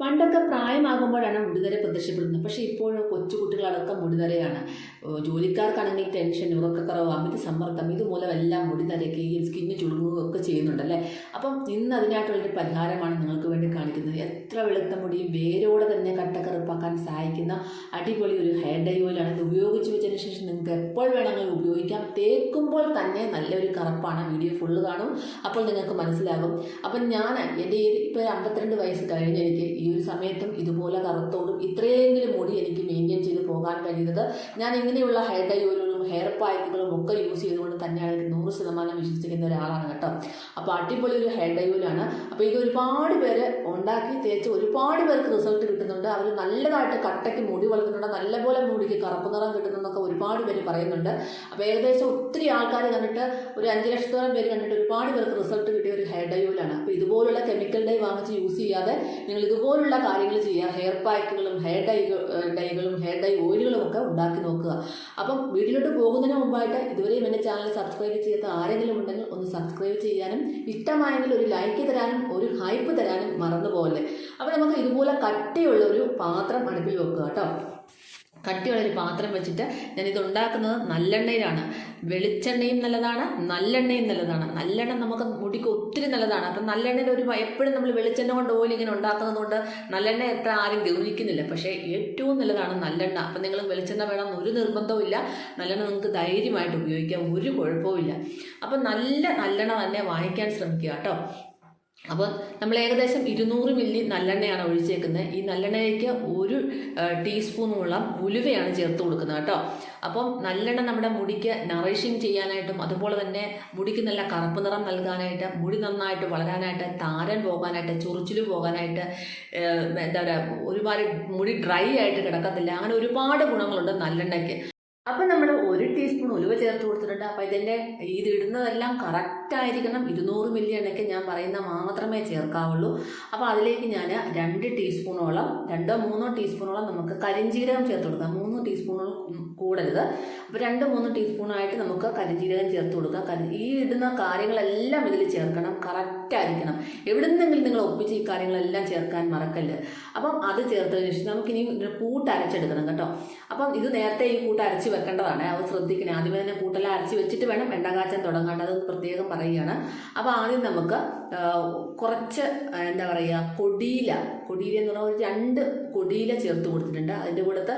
പണ്ടൊക്കെ പ്രായമാകുമ്പോഴാണ് മുടിതര പ്രത്യക്ഷപ്പെടുന്നത്. പക്ഷേ ഇപ്പോഴും കൊച്ചുകുട്ടികളടക്കം മുടിതരയാണ് ജോലിക്കാർക്കാണെങ്കിൽ ടെൻഷൻ ഉറക്കക്കുറവ് അമിത സമ്മർദ്ദം ഇതുമൂലം എല്ലാം മുടിതരയ്ക്കുകയും സ്കിന്ന് ചുളുങ്ങുകയും ഒക്കെ ചെയ്യുന്നുണ്ടല്ലേ? അപ്പം ഇന്ന് അതിനായിട്ടുള്ളൊരു പരിഹാരമാണ് നിങ്ങൾക്ക് വേണ്ടി കാണിക്കുന്നത്. എത്ര വെളുത്ത മുടിയും വേരോടെ തന്നെ കട്ടക്കറുപ്പാക്കാൻ സഹായിക്കുന്ന അടിപൊളി ഒരു ഹെയർ ഡൈ ഓയിലാണ് ഇത്. ഉപയോഗിച്ച് വെച്ചതിന് ശേഷം നിങ്ങൾക്ക് എപ്പോൾ വേണമെങ്കിലും ഉപയോഗിക്കാം. തേക്കുമ്പോൾ തന്നെ നല്ലൊരു കറുപ്പാണ്. വീഡിയോ ഫുള്ള് കാണും. അപ്പോൾ നിങ്ങൾക്ക് മനസ്സിലാകും. അപ്പം ഞാൻ എന്റെ ഈ ഇപ്പോൾ അമ്പത്തിരണ്ട് വയസ്സ് കഴിഞ്ഞ് എനിക്ക് ഈ ഒരു സമയത്തും ഇതുപോലെ കറുത്തോടും ഇത്രയെങ്കിലും മുടി എനിക്ക് മെയിന്റെയിൻ ചെയ്ത് പോകാൻ കഴിയുന്നത്. ഞാൻ ഇങ്ങനെയുള്ള ഹെയർ ഡൈ ഓയിലുകളും ഹെയർ പാക്കുകളും ഒക്കെ യൂസ് ചെയ്തുകൊണ്ട് തന്നെയാണ് എനിക്ക് നൂറ് ശതമാനം വിശ്വസിക്കുന്ന ഒരാളാണ് കേട്ടോ. അപ്പോൾ അടിപൊളി ഒരു ഹെയർ ഓയിലാണ് അപ്പോൾ ഇത് ഒരുപാട് പേര് ഉണ്ടാക്കി തേച്ച് ഒരുപാട് പേർക്ക് റിസൾട്ട് കിട്ടുന്നുണ്ട്. അവർ നല്ലതായിട്ട് കട്ടയ്ക്ക് മുടി വളർത്തുന്നുണ്ട്. നല്ലപോലെ മുടിക്ക് കറുപ്പ് നിറം കിട്ടുന്നുണ്ടെന്നൊക്കെ ഒരുപാട് പേര് പറയുന്നുണ്ട്. അപ്പോൾ ഏകദേശം ഒത്തിരി ആൾക്കാർ കണ്ടിട്ട് ഒരു അഞ്ച് ലക്ഷത്തോളം പേര് കണ്ടിട്ട് ഒരുപാട് പേർക്ക് റിസൾട്ട് കിട്ടിയ ഒരു ഹെയർ ഓയിലാണ് അപ്പോൾ ഇതുപോലുള്ള കെമിക്കൽ ഡൈ വാങ്ങിച്ച് യൂസ് ചെയ്യാതെ നിങ്ങൾ ഇതുപോലുള്ള കാര്യങ്ങൾ ചെയ്യുക. ഹെയർ പാക്കുകളും ഹെയർ ഡൈ ഡൈകളും ഹെയർ ഡൈ ഓയിലുകളും ഒക്കെ ഉണ്ടാക്കി നോക്കുക. അപ്പം വീട്ടിലോട്ട് പോകുന്നതിന് മുമ്പായിട്ട് ഇതുവരെയും എന്റെ ചാനൽ സബ്സ്ക്രൈബ് ചെയ്യാത്ത ആരെങ്കിലും ഉണ്ടെങ്കിൽ ഒന്ന് സബ്സ്ക്രൈബ് ചെയ്യാനും ഇഷ്ടമായെങ്കിൽ ഒരു ലൈക്ക് തരാനും ഒരു ഹൈപ്പ് തരാനും മറന്നു പോകല്ലേ അപ്പോൾ നമുക്ക് ഇതുപോലെ കട്ടിയുള്ള ഒരു പാത്രം അടുപ്പിൽ വെക്കുക കേട്ടോ. കട്ടിയുള്ള ഒരു പാത്രം വെച്ചിട്ട് ഞാനിത് ഉണ്ടാക്കുന്നത് നല്ലെണ്ണയിലാണ്. വെളിച്ചെണ്ണയും നല്ലതാണ് നല്ലെണ്ണയും നല്ലതാണ്. നല്ലെണ്ണ നമുക്ക് മുടിക്ക് ഒത്തിരി നല്ലതാണ്. അപ്പം നല്ലെണ്ണയിൽ ഒരു എപ്പോഴും നമ്മൾ വെളിച്ചെണ്ണ കൊണ്ട് ഓയിൽ ഇങ്ങനെ ഉണ്ടാക്കുന്നതുകൊണ്ട് നല്ലെണ്ണ എത്ര ആരും ഗൗനിക്കുന്നില്ല. പക്ഷേ ഏറ്റവും നല്ലതാണ് നല്ലെണ്ണ. അപ്പം നിങ്ങൾ വെളിച്ചെണ്ണ വേണം ഒരു നിർബന്ധവും ഇല്ല. നല്ലെണ്ണ നിങ്ങൾക്ക് ധൈര്യമായിട്ട് ഉപയോഗിക്കാം ഒരു കുഴപ്പവും ഇല്ല. അപ്പം നല്ല നല്ലെണ്ണ തന്നെ വാങ്ങിക്കാൻ ശ്രമിക്കുക കേട്ടോ. അപ്പോൾ നമ്മൾ ഏകദേശം ഇരുന്നൂറ് മില്ലി നല്ലെണ്ണയാണ് ഒഴിച്ചേക്കുന്നത്. ഈ നല്ലെണ്ണയ്ക്ക് ഒരു ടീസ്പൂണുള്ള ഉലുവയാണ് ചേർത്ത് കൊടുക്കുന്നത് കേട്ടോ. അപ്പം നല്ലെണ്ണ നമ്മുടെ മുടിക്ക് നറിഷിങ് ചെയ്യാനായിട്ടും അതുപോലെ തന്നെ മുടിക്ക് നല്ല കറുപ്പ് നിറം നൽകാനായിട്ട് മുടി നന്നായിട്ട് വളരാനായിട്ട് താരൻ പോകാനായിട്ട് ചൊറിച്ചിൽ പോകാനായിട്ട് എന്താ പറയുക ഒരുപാട് മുടി ഡ്രൈ ആയിട്ട് കിടക്കത്തില്ല. അങ്ങനെ ഒരുപാട് ഗുണങ്ങളുണ്ട് നല്ലെണ്ണയ്ക്ക്. അപ്പം നമ്മൾ ഒരു ടീസ്പൂൺ ഉലുവ ചേർത്ത് കൊടുത്തിട്ടുണ്ട്. അപ്പം ഇതിന്റെ ഇത് ഇടുന്നതെല്ലാം കറക്റ്റ് ആയിരിക്കണം. ഇരുന്നൂറ് മില്ലി എണ്ണയ്ക്ക് ഞാൻ പറയുന്ന മാത്രമേ ചേർക്കാവുള്ളൂ. അപ്പോൾ അതിലേക്ക് ഞാൻ രണ്ട് ടീസ്പൂണോളം രണ്ടോ മൂന്നോ ടീസ്പൂണോളം നമുക്ക് കരിഞ്ജീരകം ചേർത്ത് കൊടുക്കാം. മൂന്ന് ടീസ്പൂണോളം കൂടരുത്. അപ്പോൾ രണ്ട് മൂന്ന് ടീസ്പൂണായിട്ട് നമുക്ക് കരിഞ്ജീരകം ചേർത്ത് കൊടുക്കാം. കരി ഈ ഇടുന്ന കാര്യങ്ങളെല്ലാം ഇതിൽ ചേർക്കണം. കറക്റ്റായിരിക്കണം എവിടുന്നെങ്കിലും നിങ്ങൾ ഒപ്പിച്ച് ഈ കാര്യങ്ങളെല്ലാം ചേർക്കാൻ മറക്കല്ല്. അപ്പം അത് ചേർത്തതിന് ശേഷം നമുക്കിനി കൂട്ട് അരച്ചെടുക്കണം കേട്ടോ. അപ്പം ഇത് നേരത്തെ ഈ കൂട്ട് അരച്ച് വെക്കേണ്ടതാണ്. അത് ശ്രദ്ധിക്കണേ. ആദ്യമേ തന്നെ കൂട്ടെല്ലാം അരച്ച് വെച്ചിട്ട് വേണം വെണ്ട കാച്ചാൻ തുടങ്ങേണ്ടത് പ്രത്യേകം പറയുകയാണ്. അപ്പോൾ ആദ്യം നമുക്ക് കുറച്ച് എന്താ പറയുക കൊടിയില. കൊടിയില എന്ന് പറഞ്ഞാൽ ഒരു രണ്ട് കൊടിയില ചേർത്ത് കൊടുത്തിട്ടുണ്ട്. അതിന്റെ കൂടത്ത്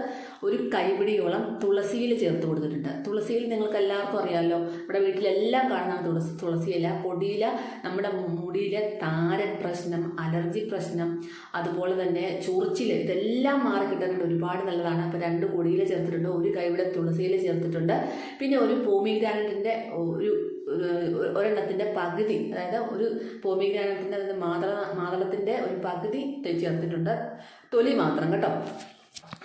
ഒരു കൈപിടിയോളം തുളസിയില ചേർത്ത് കൊടുത്തിട്ടുണ്ട്. തുളസിയിൽ നിങ്ങൾക്ക് എല്ലാവർക്കും അറിയാമല്ലോ നമ്മുടെ വീട്ടിലെല്ലാം കാണുന്ന തുളസി തുളസിയില പൊടിയില നമ്മുടെ മുടിയിലെ താരൻ പ്രശ്നം അലർജി പ്രശ്നം അതുപോലെ തന്നെ ചൊറിച്ചിൽ ഇതെല്ലാം മാറി ഒരുപാട് നല്ലതാണ്. അപ്പോൾ രണ്ട് പൊടിയിൽ ചേർത്തിട്ടുണ്ട് ഒരു കൈവിടെ തുളസിയില ചേർത്തിട്ടുണ്ട്. പിന്നെ ഒരു പോമിഗ്രാനറ്റിന്റെ ഒരു ഒരു- ഒരെണ്ണത്തിന്റെ പകുതി അതായത് ഒരു പോമിഗ്രാനറ്റിന്റെ മാതള മാതളത്തിന്റെ ഒരു പകുതി ചേർത്തിട്ടുണ്ട്. തൊലി മാത്രം കേട്ടോ.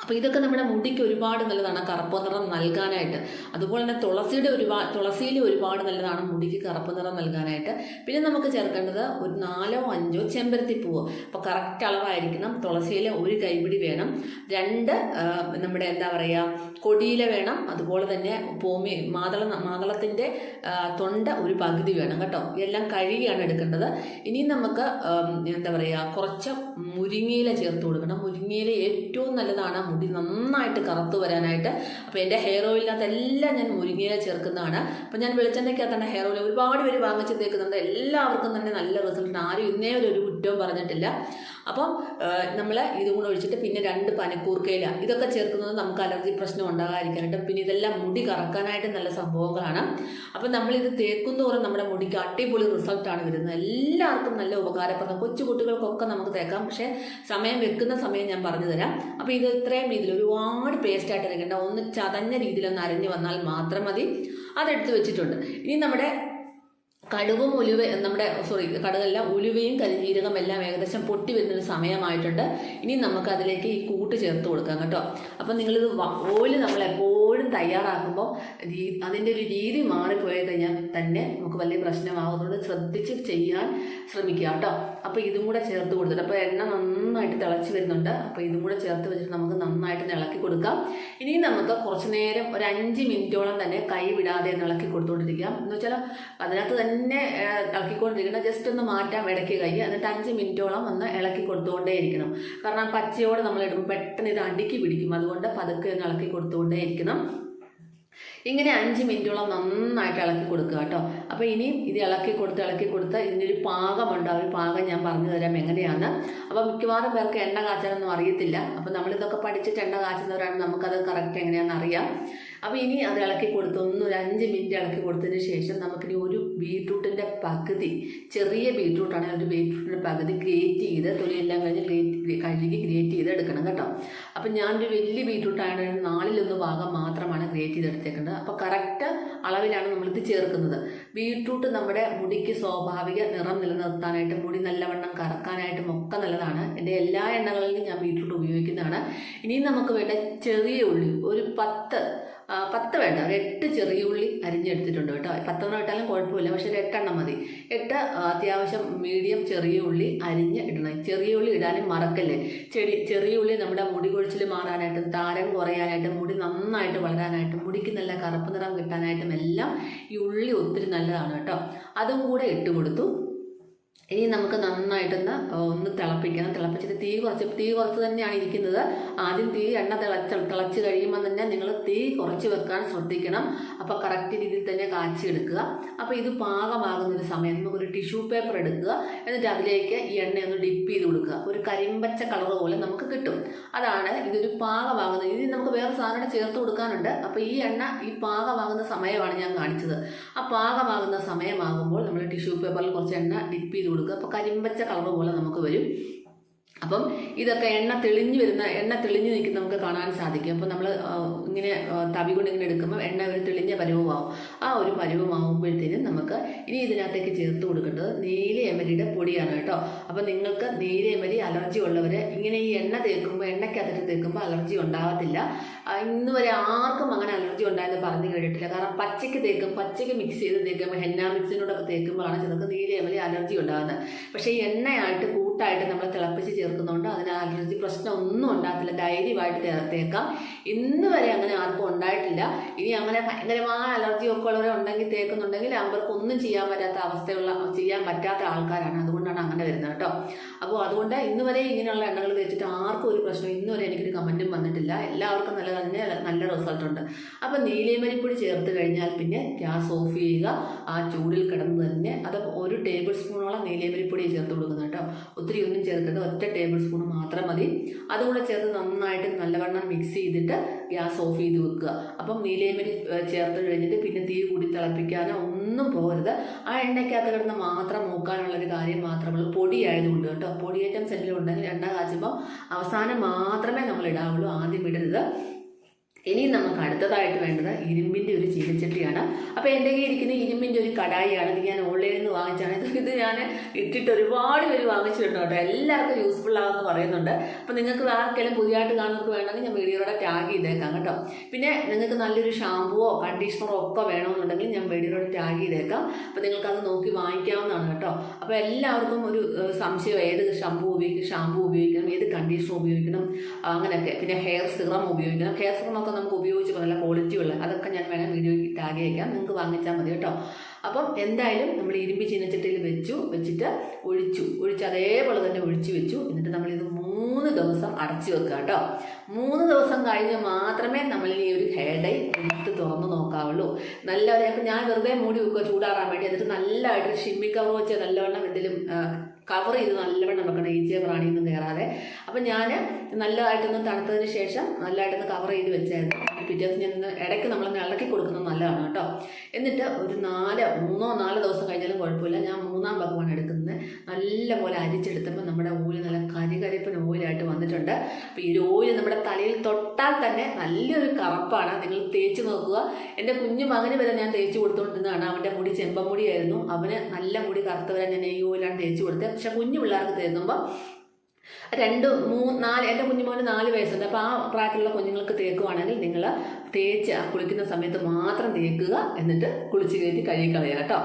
അപ്പോൾ ഇതൊക്കെ നമ്മുടെ മുടിക്ക് ഒരുപാട് നല്ലതാണ് കറുപ്പ് നിറം നൽകാനായിട്ട്. അതുപോലെ തന്നെ തുളസിയുടെ ഒരുപാട് തുളസിയിൽ ഒരുപാട് നല്ലതാണ് മുടിക്ക് കറുപ്പ് നിറം നൽകാനായിട്ട്. പിന്നെ നമുക്ക് ചേർക്കേണ്ടത് ഒരു നാലോ അഞ്ചോ ചെമ്പരത്തിപ്പൂവ്. അപ്പോൾ കറക്റ്റ് അളവായിരിക്കണം. തുളസിയില ഒരു കൈപിടി വേണം. രണ്ട് നമ്മുടെ എന്താ പറയുക കൊടിയില വേണം. അതുപോലെ തന്നെ പോമി മാതള മാതളത്തിന്റെ തൊണ്ട ഒരു പകുതി വേണം കേട്ടോ. ഇതെല്ലാം കഴുകിയാണ് എടുക്കേണ്ടത്. ഇനി നമുക്ക് എന്താ പറയുക കുറച്ച് മുരിങ്ങയില ചേർത്ത് കൊടുക്കണം. മുരിങ്ങയില ഏറ്റവും നല്ലതാണ് മുടി നന്നായിട്ട് കറുത്ത് വരാനായിട്ട് അപ്പോൾ എന്റെ ഹെയർ ഓയിലിനകത്ത് എല്ലാം ഞാൻ മുരിങ്ങയില ചേർക്കുന്നതാണ്. അപ്പോൾ ഞാൻ വെളിച്ചെണ്ണയ്ക്കകത്താണ് ഹെയർ ഓയിൽ ഒരുപാട് പേര് വാങ്ങിച്ച് തേക്കുന്നുണ്ട് എല്ലാവർക്കും തന്നെ നല്ല റിസൾട്ട് ആരും ഇന്നേ ഒരു കുറ്റവും പറഞ്ഞിട്ടില്ല. അപ്പം നമ്മൾ ഇതും കൂടെ ഒഴിച്ചിട്ട് പിന്നെ രണ്ട് പനക്കൂർക്കയില. ഇതൊക്കെ ചേർക്കുന്നത് നമുക്ക് അലർജി പ്രശ്നം ഉണ്ടാകാതിരിക്കാനായിട്ട് പിന്നെ ഇതെല്ലാം മുടി കറക്കാനായിട്ട് നല്ല സംഭവങ്ങളാണ്. അപ്പം നമ്മളിത് തേക്കുന്നതോറും നമ്മുടെ മുടിക്ക് അടിപൊളി റിസൾട്ടാണ് വരുന്നത്. എല്ലാവർക്കും നല്ല ഉപകാരപ്രദം. കൊച്ചു കുട്ടികൾക്കൊക്കെ നമുക്ക് തേക്കാം. പക്ഷേ സമയം വെക്കുന്ന സമയം ഞാൻ പറഞ്ഞു തരാം. അപ്പോൾ ഇത് ഇത്രയും രീതിയിൽ ഒരുപാട് പേസ്റ്റായിട്ട് ഇരിക്കേണ്ട. ഒന്ന് ചതഞ്ഞ രീതിയിൽ ഒന്ന് അരഞ്ഞു വന്നാൽ മാത്രം മതി. അതെടുത്ത് വെച്ചിട്ടുണ്ട്. ഇനി നമ്മുടെ കടുവും ഉലുവ നമ്മുടെ സോറി കടുകല്ല ഉലുവയും കരിഞ്ജീരകം എല്ലാം ഏകദേശം പൊട്ടി വരുന്നൊരു സമയമായിട്ടുണ്ട്. ഇനി നമുക്ക് അതിലേക്ക് ഈ കൂട്ട് ചേർത്ത് കൊടുക്കാം കേട്ടോ. അപ്പം നിങ്ങളിത് ഓയിൽ നമ്മൾ എപ്പോഴും തയ്യാറാക്കുമ്പോൾ അതിന്റെ ഒരു രീതി മാറിപ്പോയി കഴിഞ്ഞാൽ തന്നെ നമുക്ക് വലിയ പ്രശ്നമാകുന്നതുകൊണ്ട് ശ്രദ്ധിച്ച് ചെയ്യാൻ ശ്രമിക്കുക കേട്ടോ. അപ്പോൾ ഇതും കൂടെ ചേർത്ത് കൊടുത്തിട്ട് അപ്പോൾ എണ്ണ നന്നായിട്ട് തിളച്ച് വരുന്നുണ്ട്. അപ്പോൾ ഇതും കൂടെ ചേർത്ത് വെച്ചിട്ട് നമുക്ക് നന്നായിട്ട് ഇളക്കി കൊടുക്കാം. ഇനി നമുക്ക് കുറച്ച് നേരം ഒരു അഞ്ച് മിനിറ്റോളം തന്നെ കൈ വിടാതെ ഇളക്കി കൊടുത്തുകൊണ്ടിരിക്കാം എന്ന് വെച്ചാൽ അതിനകത്ത് തന്നെ ഇളക്കിക്കൊണ്ടിരിക്കണം. ജസ്റ്റ് ഒന്ന് മാറ്റാം ഇടയ്ക്ക് കൈ എന്നിട്ട് അഞ്ച് മിനിറ്റോളം ഒന്ന് ഇളക്കി കൊടുത്തുകൊണ്ടേ ഇരിക്കണം. കാരണം പച്ചയോടെ നമ്മൾ ഇടുമ്പോൾ പെട്ടെന്ന് ഇത് അടുക്കി പിടിക്കും. അതുകൊണ്ട് പതുക്കെ ഒന്ന് ഇളക്കി കൊടുത്തുകൊണ്ടേ ഇരിക്കണം. ഇങ്ങനെ അഞ്ച് മിനിറ്റോളം നന്നായിട്ട് ഇളക്കി കൊടുക്കുക കേട്ടോ. അപ്പോൾ ഇനി ഇത് ഇളക്കി കൊടുത്ത് ഇളക്കി കൊടുത്ത് ഇതിനൊരു പാകമുണ്ട്. ആ ഒരു പാകം ഞാൻ പറഞ്ഞു തരാം എങ്ങനെയാണ് അപ്പോൾ മിക്കവാറും പേർക്ക് എണ്ണ കാച്ചാനൊന്നും അറിയത്തില്ല. അപ്പോൾ നമ്മളിതൊക്കെ പഠിച്ചിട്ട് എണ്ണ കാച്ചുന്നവരാണ്. നമുക്കത് കറക്റ്റ് എങ്ങനെയാണെന്ന് അറിയാം. അപ്പോൾ ഇനി അത് ഇളക്കി കൊടുത്ത്. ഒന്ന് ഒരു അഞ്ച് മിനിറ്റ് ഇളക്കി കൊടുത്തതിന് ശേഷം നമുക്കിനി ഒരു ബീട്രൂട്ടിന്റെ പകുതി ചെറിയ ബീട്രൂട്ടാണെങ്കിൽ ഒരു ബീട്രൂട്ടിന്റെ പകുതി ഗ്രേറ്റ് ചെയ്ത് തൊലിയെല്ലാം കഴിഞ്ഞ് ഗ്രേറ്റ് കഴുകി ഗ്രേറ്റ് ചെയ്ത് എടുക്കണം കേട്ടോ. അപ്പം ഞാനൊരു വലിയ ബീട്രൂട്ടാണ് നാലിലൊന്ന് ഭാഗം മാത്രമാണ് ഗ്രേറ്റ് ചെയ്ത് ചെയ്തെടുത്തേക്കുന്നത് അപ്പോൾ കറക്റ്റ് അളവിലാണ് നമ്മളിത് ചേർക്കുന്നത്. ബീട്രൂട്ട് നമ്മുടെ മുടിക്ക് സ്വാഭാവിക നിറം നിലനിർത്താനായിട്ട് മുടി നല്ലവണ്ണം കറക്കാനായിട്ടും ഒക്കെ നല്ലതാണ്. എന്റെ എല്ലാ എണ്ണകളിലും ഞാൻ ബീട്രൂട്ട് ഉപയോഗിക്കുന്നതാണ്. ഇനിയും നമുക്ക് വേണ്ട ചെറിയ ഉള്ളി ഒരു പത്ത് പത്ത് വേണ്ട. ഒരു എട്ട് ചെറിയ ഉള്ളി അരിഞ്ഞെടുത്തിട്ടുണ്ട് കേട്ടോ. പത്തെണ്ണം ഇട്ടാലും കുഴപ്പമില്ല. പക്ഷേ ഒരു എട്ടെണ്ണം മതി. എട്ട് അത്യാവശ്യം മീഡിയം ചെറിയ ഉള്ളി അരിഞ്ഞ് ഇടണം. ചെറിയ ഉള്ളി ഇടാനും മറക്കല്ലേ? ചെടി ചെറിയ ഉള്ളി നമ്മുടെ മുടി കൊഴിച്ചിൽ മാറാനായിട്ടും താരം കുറയാനായിട്ടും മുടി നന്നായിട്ട് വളരാനായിട്ടും മുടിക്ക് നല്ല കറുപ്പ് നിറം കിട്ടാനായിട്ടും എല്ലാം ഈ ഉള്ളി ഒത്തിരി നല്ലതാണ് കേട്ടോ. അതും കൂടെ ഇട്ട് കൊടുത്തു ഇനി നമുക്ക് നന്നായിട്ടൊന്ന് ഒന്ന് തിളപ്പിക്കണം. തിളപ്പിച്ചിട്ട് തീ കുറച്ച് തീ കുറച്ച് തന്നെയാണ് ഇരിക്കുന്നത്. ആദ്യം തീ എണ്ണ തിളച്ച് തിളച്ച് കഴിയുമ്പോൾ തന്നെ നിങ്ങൾ തീ കുറച്ച് വെക്കാൻ ശ്രദ്ധിക്കണം. അപ്പോൾ കറക്റ്റ് രീതിയിൽ തന്നെ കാച്ചിയെടുക്കുക. അപ്പോൾ ഇത് പാകമാകുന്ന ഒരു സമയം നമുക്കൊരു ടിഷ്യൂ പേപ്പർ എടുക്കുക. എന്നിട്ട് അതിലേക്ക് ഈ എണ്ണ ഒന്ന് ഡിപ്പ് ചെയ്ത് കൊടുക്കുക. ഒരു കരിമ്പച്ച കളർ പോലെ നമുക്ക് കിട്ടും. അതാണ് ഇതൊരു പാകമാകുന്നത്. ഇതിന് നമുക്ക് വേറെ സാധനം ചേർത്ത് കൊടുക്കാനുണ്ട്. അപ്പോൾ ഈ എണ്ണ ഈ പാകമാകുന്ന സമയമാണ് ഞാൻ കാണിച്ചത്. ആ പാകമാകുന്ന സമയമാകുമ്പോൾ നമ്മൾ ടിഷ്യൂ പേപ്പറിൽ കുറച്ച് എണ്ണ ഡിപ്പ് ചെയ്ത് കൊടുക്കുക. അപ്പോൾ കരിമ്പച്ച കളർ പോലെ നമുക്ക് വരും. അപ്പം ഇതൊക്കെ എണ്ണ തെളിഞ്ഞു വരുന്ന എണ്ണ തെളിഞ്ഞു നിൽക്കുന്ന നമുക്ക് കാണാൻ സാധിക്കും. അപ്പം നമ്മൾ ഇങ്ങനെ തവി കൊണ്ട് ഇങ്ങനെ എടുക്കുമ്പോൾ എണ്ണ ഒരു തെളിഞ്ഞ പരുവമാവും. ആ ഒരു പരുവമാവുമ്പോഴത്തേനും നമുക്ക് ഇനി ഇതിനകത്തേക്ക് ചേർത്ത് കൊടുക്കേണ്ടത് നീല എമരിയുടെ പൊടിയാണ് കേട്ടോ. അപ്പം നിങ്ങൾക്ക് നീല എമരി അലർജി ഉള്ളവർ ഇങ്ങനെ ഈ എണ്ണ തേക്കുമ്പോൾ എണ്ണയ്ക്കകത്തിട്ട് തേക്കുമ്പോൾ അലർജി ഉണ്ടാകത്തില്ല ഇന്ന് വരെ ആർക്കും അങ്ങനെ അലർജി ഉണ്ടായെന്ന് പറഞ്ഞു കേട്ടിട്ടില്ല. കാരണം പച്ചയ്ക്ക് തേക്കും പച്ചയ്ക്ക് മിക്സ് ചെയ്ത് തേക്കുമ്പോൾ ഹെന്ന മിക്സിനോടൊക്കെ തേക്കുമ്പോഴാണ് ചിലർക്ക് നീല എമരി അലർജി ഉണ്ടാകുന്നത് പക്ഷേ ഈ എണ്ണയായിട്ട് കൂട്ടായിട്ട് നമ്മൾ തിളപ്പിച്ച് ചേർക്കുന്നതുകൊണ്ട് അതിന് അലർജി പ്രശ്നം ഒന്നും ഉണ്ടാകത്തില്ല. ധൈര്യമായിട്ട് തേക്കാം ഇന്ന് വരെ അങ്ങനെ ആർക്കും ഉണ്ടായിട്ടില്ല. ഇനി അങ്ങനെ ഭയങ്കരമായ അലർജി ഒക്കെ ഉള്ളവരെ ഉണ്ടെങ്കിൽ തേക്കുന്നുണ്ടെങ്കിൽ അവർക്ക് ഒന്നും ചെയ്യാൻ പറ്റാത്ത അവസ്ഥയുള്ള ചെയ്യാൻ പറ്റാത്ത ആൾക്കാരാണ്. അതുകൊണ്ടാണ് അങ്ങനെ വരുന്നത് കേട്ടോ. അപ്പോൾ അതുകൊണ്ട് ഇന്ന് വരെ ഇങ്ങനെയുള്ള എണ്ണകൾ തേച്ചിട്ട് ആർക്കും ഒരു പ്രശ്നം ഇന്ന് വരെ എനിക്കൊരു കമന്റും വന്നിട്ടില്ല. എല്ലാവർക്കും നല്ല തന്നെ നല്ല റിസൾട്ട് ഉണ്ട്. അപ്പോൾ നീലേമരിപ്പൊടി ചേർത്ത് കഴിഞ്ഞാൽ പിന്നെ ഗ്യാസ് ഓഫ് ചെയ്യുക. ആ ചൂടിൽ കിടന്ന് തന്നെ. അത് ഒരു ടേബിൾ സ്പൂണോളം നീലേമരിപ്പൊടി ചേർത്ത് കൊടുക്കുന്നത് കേട്ടോ. ഒത്തിരി ഒന്നും ചേർക്കരുത്. ഒറ്റ ടേബിൾ സ്പൂൺ മാത്രം മതി. അതുകൂടെ ചേർത്ത് നന്നായിട്ട് നല്ലവണ്ണം മിക്സ് ചെയ്തിട്ട് ഗ്യാസ് ഓഫ് ചെയ്ത് വെക്കുക. അപ്പം നീലയമരി ഏ, ചേർത്ത് കഴിഞ്ഞിട്ട് പിന്നെ തീ കൂടി തിളപ്പിക്കാനോ ഒന്നും പോകരുത്. ആ എണ്ണയ്ക്കകത്ത് കിടന്ന് മാത്രം നോക്കാനുള്ളൊരു കാര്യം മാത്രമുള്ളൂ പൊടിയായതുകൊണ്ട് കേട്ടോ. പൊടി ഐറ്റംസ് എണ്ണ കാച്ചുമ്പോൾ അവസാനം മാത്രമേ നമ്മൾ ഇടാവുള്ളൂ. ആദ്യം ഇടരുത്. ഇനി നമുക്ക് അടുത്തതായിട്ട് വേണ്ടത് ഇരുമ്പിന്റെ ഒരു ചീനച്ചട്ടിയാണ്. അപ്പോൾ എന്റെ കയ്യിൽ ഇരിക്കുന്ന ഇരുമ്പിന്റെ ഒരു കടായിയാണ്. ഇത് ഞാൻ ഓൺലൈനിൽ നിന്ന് വാങ്ങിച്ചാണ് ഇത് ഞാൻ ഇട്ടിട്ട് ഒരുപാട് പേര് വാങ്ങിച്ചിട്ടുണ്ട് കേട്ടോ. എല്ലാവർക്കും യൂസ്ഫുൾ ആകുമെന്ന് പറയുന്നുണ്ട്. അപ്പോൾ നിങ്ങൾക്ക് ആർക്കെങ്കിലും പുതിയതായിട്ട് കാണുന്നവർക്ക് വേണമെങ്കിൽ ഞാൻ വീഡിയോയുടെ ടാഗ് ചെയ്തേക്കാം കേട്ടോ. പിന്നെ നിങ്ങൾക്ക് നല്ലൊരു ഷാമ്പുവോ കണ്ടീഷണറോ ഒക്കെ വേണമെന്നുണ്ടെങ്കിൽ ഞാൻ വീഡിയോയുടെ ടാഗ് ചെയ്തേക്കാം. അപ്പോൾ നിങ്ങൾക്ക് അത് നോക്കി വാങ്ങിക്കാവുന്നതാണ് കേട്ടോ. അപ്പോൾ എല്ലാവർക്കും ഒരു സംശയം ഏത് ഷാമ്പു ഉപയോഗിക്കും ഷാമ്പു ഉപയോഗിക്കണം ഏത് കണ്ടീഷണർ ഉപയോഗിക്കണം അങ്ങനെയൊക്കെ. പിന്നെ ഹെയർ സിറം ഉപയോഗിക്കണം. ഹെയർ സിറം ഒക്കെ നമുക്ക് ഉപയോഗിച്ച് നല്ല ക്വാളിറ്റി ഉള്ള അതൊക്കെ ഞാൻ വേണം വീഡിയോയ്ക്ക് ടാഗ് അയക്കാം നിങ്ങൾക്ക് വാങ്ങിച്ചാൽ മതി കേട്ടോ. അപ്പം എന്തായാലും നമ്മൾ ഇരുമ്പി ചീനച്ചട്ടിയിൽ വെച്ചു വെച്ചിട്ട് ഒഴിച്ചു. ഒഴിച്ച് അതേപോലെ തന്നെ ഒഴിച്ചു വെച്ചു. എന്നിട്ട് നമ്മളിത് മൂന്ന് ദിവസം അടച്ചു വെക്കുക കേട്ടോ. മൂന്ന് ദിവസം കഴിഞ്ഞ് മാത്രമേ നമ്മൾ ഈ ഒരു ഹെയർ ഡൈ എടുത്ത് തുറന്ന് നോക്കാവുള്ളൂ. നല്ല ഞാൻ വെറുതെ മൂടി വെക്കുക ചൂടാറാൻ വേണ്ടി. എന്നിട്ട് നല്ലതായിട്ട് ഷിമ്മി കവർ വെച്ച് നല്ലവണ്ണം എന്തെങ്കിലും കവർ ചെയ്ത് നല്ലവണ്ണം വെക്കണം ഈച്ചയെ പ്രാണിയൊന്നും കയറാതെ. അപ്പം ഞാൻ നല്ലതായിട്ടൊന്ന് തണുത്തതിന് ശേഷം നല്ലതായിട്ടൊന്ന് കവർ ചെയ്ത് വെച്ചായിരുന്നു. പിറ്റേ ദിവസം ഞാൻ ഇടയ്ക്ക് നമ്മൾ ഇളക്കി കൊടുക്കുന്നത് നല്ലതാണ് കേട്ടോ. എന്നിട്ട് ഒരു നാല് മൂന്നോ നാല് ദിവസം കഴിഞ്ഞാലും കുഴപ്പമില്ല. ഞാൻ മൂന്നാം ഭാഗമാണ് എടുക്കുന്നത്. നല്ലപോലെ അരിച്ചെടുത്തപ്പോൾ നമ്മുടെ ഓയിൽ നല്ല കരികരിപ്പൻ ഓയിലായിട്ട് വന്നിട്ടുണ്ട്. അപ്പോൾ ഈ ഓയിൽ നമ്മുടെ തലയിൽ തൊട്ടാൽ തന്നെ നല്ലൊരു കറപ്പാണ്. നിങ്ങൾ തേച്ച് നോക്കുക. എന്റെ കുഞ്ഞു മകന് വരെ ഞാൻ തേച്ച് കൊടുത്തുകൊണ്ടിരുന്നതാണ് അവന്റെ മുടി ചെമ്പമുടിയായിരുന്നു അവന് നല്ല മുടി കറുത്തവരെ ഞാൻ ഈ ഓയിലാണ് തേച്ച് കൊടുത്തത്. പക്ഷെ കുഞ്ഞു പിള്ളേർക്ക് തേക്കുമ്പോൾ രണ്ട് മൂന്ന് നാല് എന്റെ കുഞ്ഞുമോന് നാല് വയസ്സുണ്ട്. അപ്പോൾ ആ പ്രായത്തിലുള്ള കുഞ്ഞുങ്ങൾക്ക് തേക്കുവാണെങ്കിൽ നിങ്ങൾ തേച്ച് കുളിക്കുന്ന സമയത്ത് മാത്രം തേക്കുക എന്നിട്ട് കുളിച്ച് കയറ്റി കഴുകി കളയുക കേട്ടോ.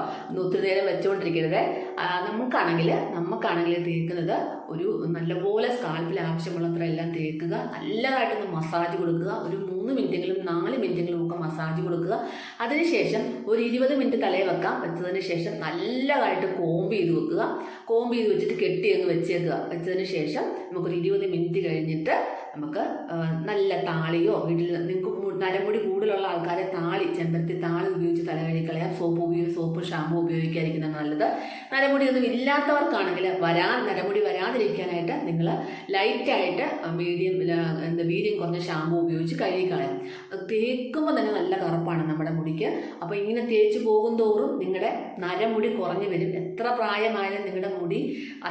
ഒത്തിരി നേരം വെച്ചുകൊണ്ടിരിക്കരുത് നമുക്കാണെങ്കിൽ നമുക്കാണെങ്കിൽ തേക്കുന്നത് ഒരു നല്ലപോലെ സ്കാൽപ്പിൽ ആവശ്യമുള്ളത്ര എല്ലാം തേക്കുക. നല്ലതായിട്ടൊന്ന് മസാജ് കൊടുക്കുക. ഒരു മൂന്ന് മിനിറ്റെങ്കിലും നാല് മിനിറ്റെങ്കിലും ഒക്കെ മസാജ് കൊടുക്കുക. അതിനുശേഷം ഒരു ഇരുപത് മിനിറ്റ് തലയിൽ വെക്കാം. വെച്ചതിന് ശേഷം നല്ലതായിട്ട് കോമ്പ് ചെയ്ത് വെക്കുക. കോമ്പ് ചെയ്ത് വെച്ചിട്ട് കെട്ടി അങ്ങ് വെച്ചേക്കുക. വെച്ചതിന് ശേഷം നമുക്കൊരു ഇരുപത് മിനിറ്റ് കഴിഞ്ഞിട്ട് നമുക്ക് നല്ല താളിയോ വീട്ടിൽ നിങ്ങൾക്ക് നരമുടി കൂടുതലുള്ള ആൾക്കാരെ താളി ചെമ്പരത്തി താളി ഉപയോഗിച്ച് തല കഴുകിക്കളയാം സോപ്പ് ഉപയോഗിച്ച് സോപ്പ് ഷാമ്പു ഉപയോഗിക്കാതിരിക്കുന്നതാണ് നല്ലത്. നരമുടി ഒന്നും ഇല്ലാത്തവർക്കാണെങ്കിൽ വരാ നരമുടി വരാതിരിക്കാനായിട്ട് നിങ്ങൾ ലൈറ്റായിട്ട് മീഡിയം എന്താ വീര്യം കുറഞ്ഞ ഷാമ്പു ഉപയോഗിച്ച് കഴുകി കളയാം. അത് തേക്കുമ്പോൾ തന്നെ നല്ല കറുപ്പാണ് നമ്മുടെ മുടിക്ക്. അപ്പോൾ ഇങ്ങനെ തേച്ച് പോകും തോറും നിങ്ങളുടെ നരമുടി കുറഞ്ഞു വരും. എത്ര പ്രായമായാലും നിങ്ങളുടെ മുടി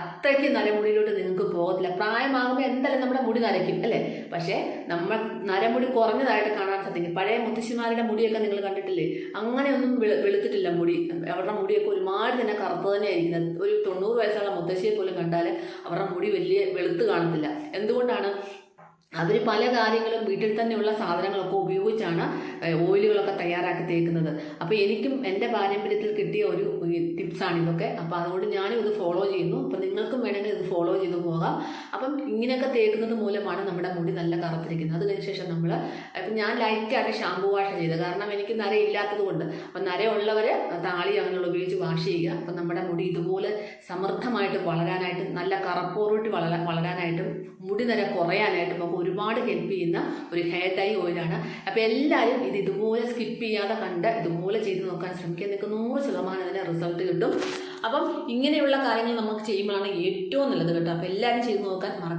അത്രയ്ക്ക് നരമുടിയിലോട്ട് നിങ്ങൾക്ക് പോകത്തില്ല. പ്രായമാകുമ്പോൾ എന്തായാലും നമ്മുടെ മുടി നരയ്ക്കും. അല്ലേ? പക്ഷേ നമ്മൾ നരമുടി കുറഞ്ഞതായിട്ട് കാണാൻ സാധിക്കും. പഴയ മുത്തശ്ശിമാരുടെ മുടിയൊക്കെ നിങ്ങൾ കണ്ടിട്ടില്ലേ? അങ്ങനെയൊന്നും വെളുത്തിട്ടില്ല മുടി. അവരുടെ മുടിയൊക്കെ ഒരുപാട് തന്നെ കറുത്ത് തന്നെ ആയിരിക്കുന്നത് ഒരു തൊണ്ണൂറ് വയസ്സുള്ള മുത്തശ്ശിയെ പോലും കണ്ടാൽ അവരുടെ മുടി വലിയ വെളുത്ത് കാണത്തില്ല. എന്തുകൊണ്ടാണ് അവർ പല കാര്യങ്ങളും വീട്ടിൽ തന്നെയുള്ള സാധനങ്ങളൊക്കെ ഉപയോഗിച്ചാണ് ഓയിലുകളൊക്കെ തയ്യാറാക്കി തേക്കുന്നത്. അപ്പോൾ എനിക്കും എന്റെ പാരമ്പര്യത്തിൽ കിട്ടിയ ഒരു ടിപ്സാണ് ഇതൊക്കെ. അപ്പോൾ അതുകൊണ്ട് ഞാനും ഇത് ഫോളോ ചെയ്യുന്നു. അപ്പോൾ നിങ്ങൾക്കും വേണമെങ്കിൽ ഇത് ഫോളോ ചെയ്തു പോകാം. അപ്പം ഇങ്ങനെയൊക്കെ തേക്കുന്നത് മൂലമാണ് നമ്മുടെ മുടി നല്ല കറുത്തിരിക്കുന്നത്. അതിന് ശേഷം നമ്മൾ ഇപ്പം ഞാൻ ലൈറ്റായിട്ട് ഷാമ്പു വാഷ് ചെയ്തത് കാരണം എനിക്ക് നരയില്ലാത്തത് കൊണ്ട് അപ്പം നരയുള്ളവർ താളി അങ്ങനെയുള്ള വാഷ് ചെയ്യുക. അപ്പം നമ്മുടെ മുടി ഇതുപോലെ സമൃദ്ധമായിട്ട് വളരാനായിട്ടും നല്ല കറപ്പോറോട്ട് വളരാൻ വളരാനായിട്ടും മുടി നിര കുറയാനായിട്ടും നമുക്ക് ഒരുപാട് ഹെൽപ്പ് ചെയ്യുന്ന ഒരു ഹെയർ ഡൈ ഓയിലാണ് അപ്പോൾ എല്ലാവരും ഇത് ഇതുപോലെ സ്കിപ്പ് ചെയ്യാതെ കണ്ട് ഇതുപോലെ ചെയ്ത് നോക്കാൻ ശ്രമിക്കുക. നിങ്ങൾക്ക് നൂറ് ശതമാനം അതിന് റിസൾട്ട് കിട്ടും. അപ്പം ഇങ്ങനെയുള്ള കാര്യങ്ങൾ നമുക്ക് ചെയ്യുമ്പോഴാണ് ഏറ്റവും നല്ലത് കേട്ടോ. അപ്പോൾ എല്ലാവരും ചെയ്ത് നോക്കാൻ മറക്കരുത്.